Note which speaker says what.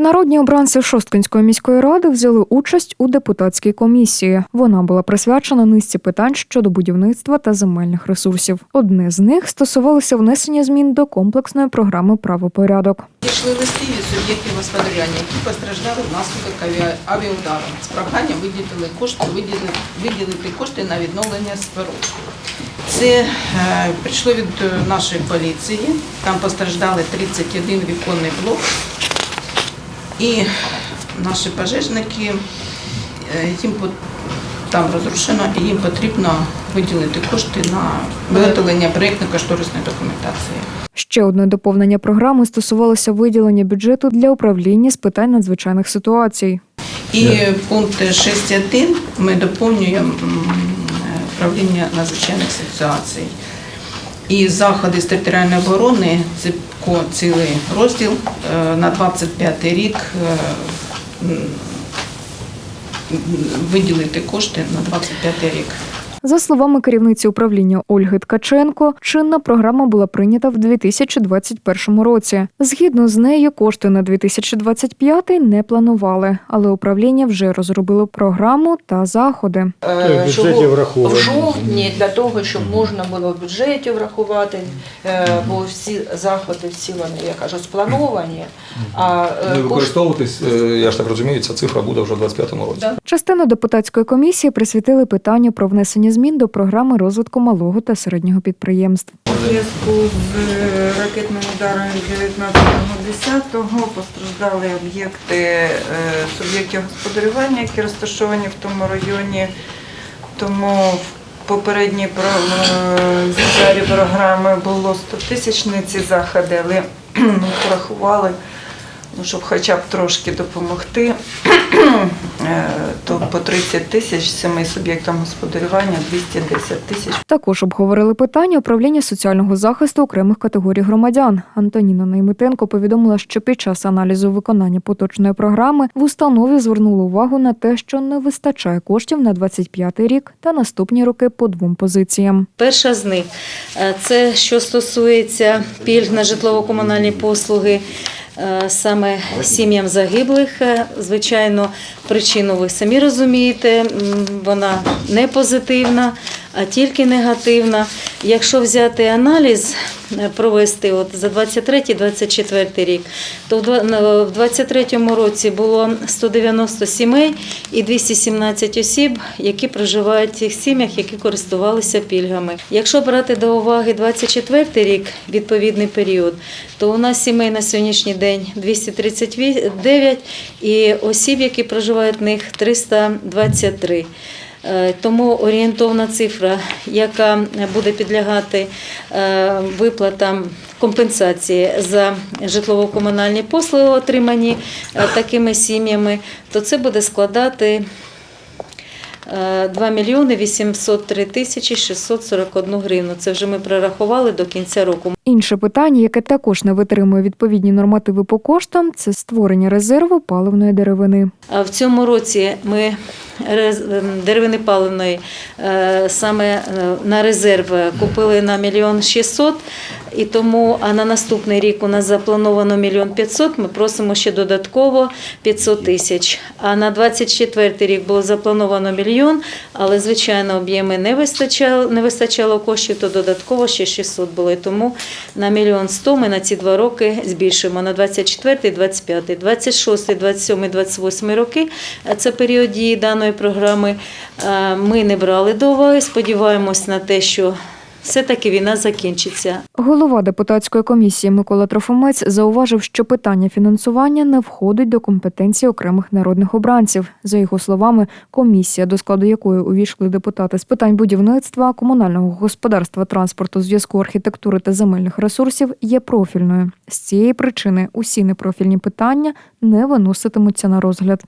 Speaker 1: Народні обранці Шосткинської міської ради взяли участь у депутатській комісії. Вона була присвячена низці питань щодо будівництва та земельних ресурсів. Одне з них стосувалося внесення змін до комплексної програми правопорядок.
Speaker 2: Пішли листи від суб'єктів господарювання, які постраждали внаслідок авіа- авіаудару. З проханням виділити кошти, виділити, виділити кошти на відновлення споруд. Це е, прийшло від е, нашої поліції. Там постраждали 31 віконний блок. І наші пожежники, е, їм там розрушено, і їм потрібно виділити кошти на виготовлення проєктно-кошторисної документації.
Speaker 1: Ще одне доповнення програми стосувалося виділення бюджету для управління з питань надзвичайних ситуацій.
Speaker 2: І пункт 6.1 ми доповнюємо управління надзвичайних ситуацій. І заходи з територіальної оборони це ко- цілий розділ е, на 25 рік е, виділити кошти на 25 рік.
Speaker 1: За словами керівниці управління Ольги Ткаченко, чинна програма була прийнята в 2021 році. Згідно з нею, кошти на 2025 не планували, але управління вже розробило програму та заходи.
Speaker 3: Е,
Speaker 4: в бюджеті враховані.
Speaker 3: в жовтні для того, щоб можна було в бюджеті врахувати, е, бо всі заходи всі вони, я кажу, сплановані. А е,
Speaker 5: не використовуватись, е, я ж так розумію, ця цифра буде вже в 25-му році.
Speaker 1: Частину депутатської комісії присвятили питанню про внесення змін до програми розвитку малого та середнього підприємств.
Speaker 6: У зв'язку з е, ракетним ударом 19.10 постраждали об'єкти е, суб'єктів господарювання, які розташовані в тому районі. Тому в попередній е, програми було 100 тисячні ці заходи, але порахували, ну, щоб хоча б трошки допомогти, то по 30 тисяч семи суб'єктам господарювання 210 тисяч.
Speaker 1: Також обговорили питання управління соціального захисту окремих категорій громадян. Антоніна Наймитенко повідомила, що під час аналізу виконання поточної програми в установі звернули увагу на те, що не вистачає коштів на 25 рік та наступні роки по двом позиціям.
Speaker 7: Перша з них е, це що стосується пільг на житлово-комунальні послуги. Е, Саме сім'ям загиблих, Е, звичайно, причину ви самі розумієте, вона не позитивна, а тільки негативна. Якщо взяти аналіз, е, провести от за 23-24 рік, то в два- на- в 23 році було 190 сімей і 217 осіб, які проживають в цих сім'ях, які користувалися пільгами. Якщо брати до уваги 24 рік, відповідний період, то у нас сімей на сьогоднішній день 239 і осіб, які проживають в них 323. Е, Тому орієнтовна цифра, яка буде підлягати е, виплатам компенсації за житлово-комунальні послуги, отримані е, такими сім'ями, то це буде складати е, 2 мільйони 803 тисячі 641 гривну. Це вже ми прорахували до кінця року.
Speaker 1: Інше питання, яке також не витримує відповідні нормативи по коштам, це створення резерву паливної деревини.
Speaker 7: А в цьому році ми деревини паливної е, саме е, на резерв купили на мільйон шістсот, і тому на наступний рік у нас заплановано мільйон п'ятсот. Ми просимо ще додатково 500 тисяч. А на 24 рік було заплановано мільйон, але звичайно об'єми не вистачало, не вистачало коштів, то додатково ще 600 було. І тому на мільйон сто ми на ці два роки збільшуємо на 24, 25, 26, 27, 28 роки. Це період дії даної програми. Ми не брали до уваги. Сподіваємось на те, що все-таки війна закінчиться.
Speaker 1: Голова депутатської комісії Микола Трофимець зауважив, що питання фінансування не входить до компетенції окремих народних обранців. За його словами, комісія, до складу якої увійшли депутати з питань будівництва, комунального господарства, транспорту, зв'язку, архітектури та земельних ресурсів, є профільною. З цієї причини усі непрофільні питання не виноситимуться на розгляд.